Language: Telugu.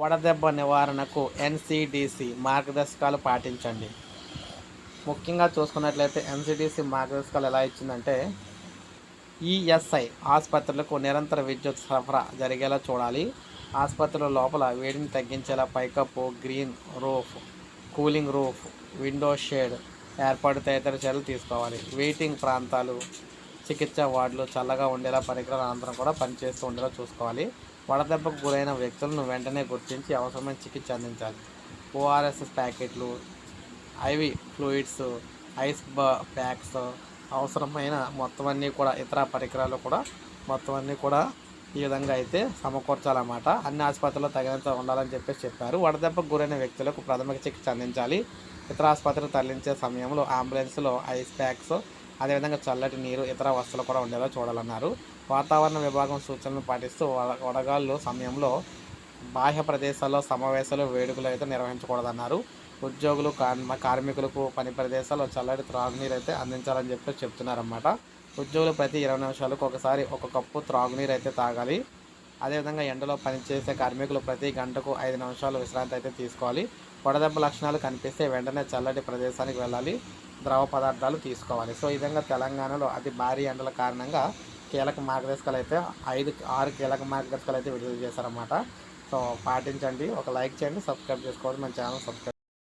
వడదెబ్బ నివారణకు ఎన్సిడిసి మార్గదర్శకాలు పాటించండి. ముఖ్యంగా చూసుకున్నట్లయితే ఎన్సిడిసి మార్గదర్శకాలు ఎలా ఇచ్చిందంటే ఈఎస్ఐ ఆసుపత్రులకు నిరంతర విద్యుత్ సరఫరా జరిగేలా చూడాలి. ఆసుపత్రుల లోపల వేడిని తగ్గించేలా పైకప్పు green roof cooling roof window shade ఏర్పాటు తదితర చర్యలు తీసుకోవాలి. వెయిటింగ్ ప్రాంతాలు చికిత్స వార్డులు చల్లగా ఉండేలా పరికరాల అనంతరం కూడా పనిచేస్తూ ఉండేలా చూసుకోవాలి. వడదెబ్బకు గురైన వ్యక్తులను వెంటనే గుర్తించి అవసరమైన చికిత్స అందించాలి. ఓఆర్ఎస్ఎస్ ప్యాకెట్లు ఐవి ఫ్లూయిడ్స్ ఐస్ బ ప్యాక్స్ అవసరమైన మొత్తం అన్నీ కూడా ఇతర పరికరాలు కూడా మొత్తం అన్నీ కూడా ఈ విధంగా అయితే సమకూర్చాలన్నమాట. అన్ని ఆసుపత్రుల్లో తగినంత ఉండాలని చెప్పేసి చెప్పారు. వడదెబ్బకు గురైన వ్యక్తులకు ప్రాథమిక చికిత్స అందించాలి. ఇతర ఆసుపత్రికి తరలించే సమయంలో అంబులెన్స్లో ఐస్ ప్యాక్స్ అదేవిధంగా చల్లటి నీరు ఇతర వస్తువులు కూడా ఉండేలా చూడాలన్నారు. వాతావరణ విభాగం సూచనలు పాటిస్తూ వడ- వడగాళ్ళు సమయంలో బాహ్య ప్రదేశాల్లో సమావేశాలు వేడుకలు అయితే నిర్వహించకూడదన్నారు. ఉద్యోగులు కార్మికులకు పని ప్రదేశాల్లో చల్లటి త్రాగునీరు అయితే అందించాలని చెప్పి చెప్తున్నారన్నమాట. ఉద్యోగులు ప్రతి ఇరవై నిమిషాలకు ఒకసారి ఒక కప్పు త్రాగునీరు అయితే తాగాలి. అదేవిధంగా ఎండలో పనిచేసే కార్మికులు ప్రతి గంటకు ఐదు నిమిషాలు విశ్రాంతి అయితే తీసుకోవాలి. వడదెబ్బ లక్షణాలు కనిపిస్తే వెంటనే చల్లటి ప్రదేశానికి వెళ్ళాలి. ద్రవ పదార్థాలు తీసుకోవాలి. సో ఈ విధంగా తెలంగాణలో అతి భారీ ఎండల కారణంగా కీలక మార్గదర్శకాలు అయితే ఐదు ఆరు కీలక మార్గదర్శకాలు అయితే విడుదల చేశారన్నమాట. సో పాటించండి. ఒక లైక్ చేయండి. సబ్స్క్రైబ్ చేసుకోవాలి మన ఛానల్ సబ్స్క్రైబ్